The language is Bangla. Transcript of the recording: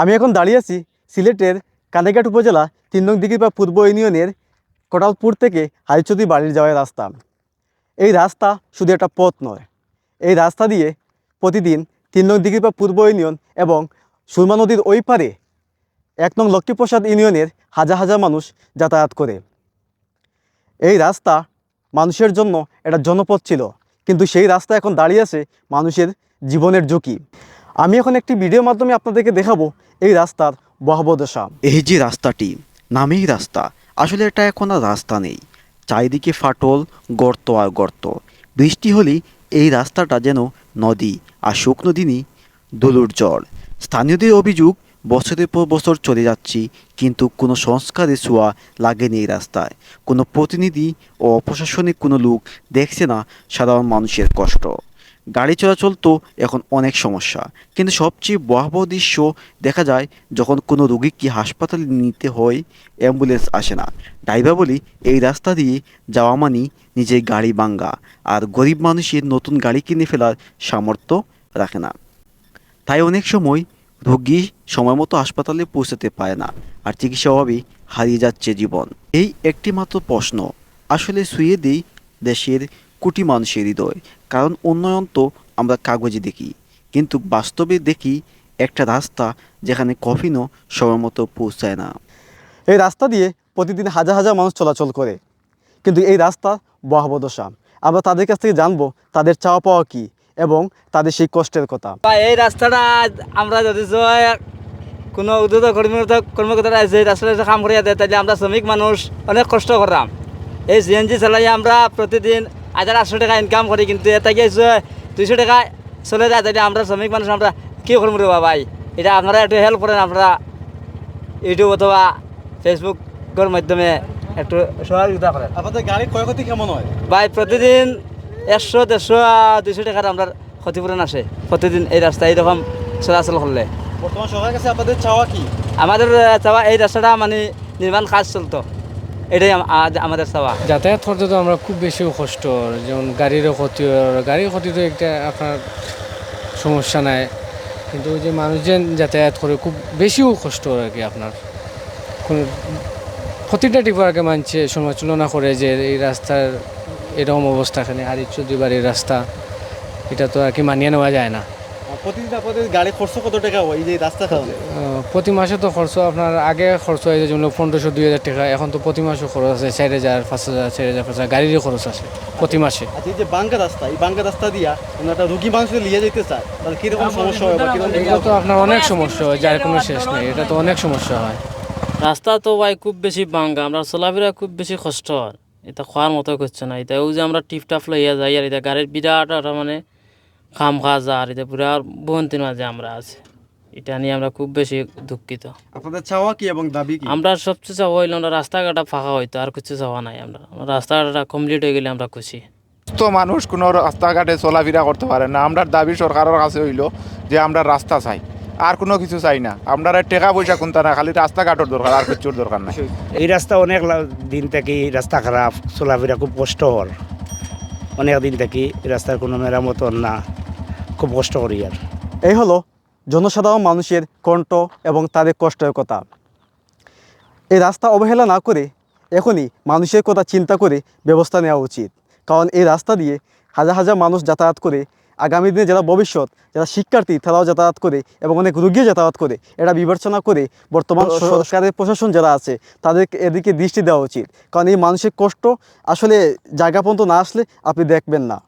আমি এখন দাঁড়িয়ে আছি সিলেটের কানেঘাট উপজেলা তিন নং দিঘিপা পূর্ব ইউনিয়নের কোটালপুর থেকে হাইচদি বাড়ির যাওয়ার রাস্তা। এই রাস্তা শুধু একটা পথ নয়। এই রাস্তা দিয়ে প্রতিদিন তিন নং দিঘিপা পূর্ব ইউনিয়ন এবং সুরমা নদীর ওই পারে এক নং লক্ষ্মীপ্রসাদ ইউনিয়নের হাজার হাজার মানুষ যাতায়াত করে। এই রাস্তা মানুষের জন্য একটা জনপথ ছিল, কিন্তু সেই রাস্তা এখন দাঁড়িয়ে আছে মানুষের জীবনের ঝুঁকি। আমি এখন একটি ভিডিওর মাধ্যমে আপনাদেরকে দেখাবো এই রাস্তার বহাবদশা। এই যে রাস্তাটি, নামেই রাস্তা, আসলে এটা এখন আর রাস্তা নেই। চারিদিকে ফাটল, গর্ত আর গর্ত। বৃষ্টি হলেই এই রাস্তাটা যেন নদী আর শুকনো দিনই দলুর জল। স্থানীয়দের অভিযোগ, বছরের পর বছর চলে যাচ্ছি, কিন্তু কোনো সংস্কারের ছোঁয়া লাগেনি এই রাস্তায়। কোনো প্রতিনিধি ও প্রশাসনিক কোনো লোক দেখছে না সাধারণ মানুষের কষ্ট। গাড়ি চলাচল তো এখন অনেক সমস্যা। কিন্তু সবচেয়ে ভয়াবহ দৃশ্য দেখা যায় যখন কোনো রোগীকে হাসপাতালে নিতে হয়, অ্যাম্বুলেন্স আসে না। ড্রাইভার বলি, এই রাস্তা দিয়ে যাওয়া মানি নিজের গাড়ি ভাঙ্গা। আর গরিব মানুষের নতুন গাড়ি কিনে ফেলার সামর্থ্য রাখে না। তাই অনেক সময় রোগী সময় মতো হাসপাতালে পৌঁছাতে পারে না আর চিকিৎসা অভাবে হারিয়ে যাচ্ছে জীবন। এই একটি মাত্র প্রশ্ন, আসলে শুয়ে দেই দেশের কোটি মানুষের হৃদয়। কারণ উন্নয়ন তো আমরা কাগজে দেখি। কিন্তু বাস্তবে দেখি একটা রাস্তা যেখানে কফিনও সময় মতো পৌঁছায় না। এই রাস্তা দিয়ে প্রতিদিন হাজার হাজার মানুষ চলাচল করে। কিন্তু এই রাস্তা বহাবদশা আমরা তাদের কাছ থেকে জানব তাদের চাওয়া পাওয়া কী এবং তাদের সেই কষ্টের কথা। বা এই রাস্তাটা আমরা যদি জয় কোনো উদ্যোগ কর্মকর্তা কর্মকর্তারা এই রাস্তাটা কাম করিয়া দেয় তাহলে আমরা শ্রমিক মানুষ অনেক কষ্ট করলাম এই সিএনজি চালাই আমরা প্রতিদিন হাজার আটশো টাকা ইনকাম করি কিন্তু এটা গিয়ে দুইশো টাকা চলে যায় তাহলে আমরা শ্রমিক মানুষ আমরা কী করব রে ভাই? এটা আপনারা একটু হেল্প করেন আমরা ইউটিউব অথবা ফেসবুকের মাধ্যমে একটু সহযোগিতা করেন। আপনাদের গাড়ির ক্ষয়ক্ষতি কেমন হয়? ভাই প্রতিদিন একশো দেড়শো দুইশো টাকার আমরা ক্ষতিপূরণ আসে প্রতিদিন এই রাস্তা এইরকম চলাচল করলে। বর্তমান সরকারের কাছে আপনাদের চাওয়া কি? আমাদের চাওয়া এই রাস্তাটা মানে নির্মাণ কাজ চলতো। এটাই আজ আমাদের চাওয়া যাতায়াত করতে তো আমরা খুব বেশি কষ্ট যেমন গাড়িরও ক্ষতি, গাড়ির ক্ষতি তো একটা আপনার সমস্যা নাই। কিন্তু ওই যে মানুষজন যাতায়াত করে খুব বেশিও কষ্ট আর কি আপনার। কোনো প্রতিটা টিপার আগে মানছে সমালোচনা করে যে এই রাস্তার এরকম অবস্থা এখানে চৌধুরী বাড়ির রাস্তা, এটা তো আর কি মানিয়ে নেওয়া যায় না। প্রতিদিন আপনাদের গাড়ি খরচ কত টাকা হয়? এই যে রাস্তা প্রতি মাসে তো খরচ আপনার আগে খরচ হয় যেমন পনেরোশো দুই হাজার টাকা। এখন তো প্রতি মাসে খরচ আছে চার হাজার পাঁচ হাজার চার হাজার পাঁচ হাজার গাড়িরও খরচ আছে প্রতি মাসে। আচ্ছা এই যে বাঙ্গা রাস্তা এই বাঙ্গা রাস্তা দিয়া একটা রুগী মানুষ লিয়ে যেতে চায় তাহলে কীরকম সমস্যা হয় বা এটা তো আপনার অনেক সমস্যা হয় যার কোনো শেষ নেই এটা তো অনেক সমস্যা হয়। রাস্তা তো ভাই খুব বেশি ভাঙ্গা আমরা চলাফেরা খুব বেশি কষ্ট হয়। এটা খোয়ার মতো করছে না এটা ওই যে আমরা টিপ টাপ লইয়া যাই আর এটা গাড়ির বিরাট একটা মানে খাম খাজ আর এটা পুরা বন্তির মাঝে আমরা আছি। এটা নিয়ে আমরা খুব বেশি দুঃখিত। আপনাদের চাওয়া কি এবং দাবি কি? আমরা সবচেয়ে চাওয়া হইল আমরা রাস্তাঘাটটা ফাঁকা হইতো আর কিছু চাওয়া নাই আমরা। রাস্তাঘাটটা কমপ্লিট হয়ে গেলে আমরা খুশি। তো মানুষ কোনো রাস্তাঘাটে চলাফেরা করতে পারে না। আমরা দাবি সরকারের কাছে হইল যে আমরা রাস্তা চাই আর কোনো কিছু চাই না। আমরা টাকা পয়সা কোনটা না খালি রাস্তাঘাটের দরকার আর কিছুর দরকার নাই। এই রাস্তা অনেক দিন থেকে রাস্তা খারাপ চলাফেরা খুব কষ্ট হর অনেক দিন থেকে এই রাস্তার কোনো মেরামত না। খুব কষ্ট করি আর। এই হলো জনসাধারণ মানুষের কণ্ঠ এবং তাদের কষ্টের কথা। এই রাস্তা অবহেলা না করে এখনই মানুষের কথা চিন্তা করে ব্যবস্থা নেওয়া উচিত। কারণ এই রাস্তা দিয়ে হাজার হাজার মানুষ যাতায়াত করে আগামী দিনে যারা ভবিষ্যৎ যারা শিক্ষার্থী তারাও যাতায়াত করে এবং অনেক রুগীও যাতায়াত করে। এটা বিবেচনা করে বর্তমান সরকারের প্রশাসন যারা আছে তাদেরকে এদিকে দৃষ্টি দেওয়া উচিত। কারণ এই মানুষের কষ্ট আসলে জায়গা পর্যন্ত না আসলে আপনি দেখবেন না।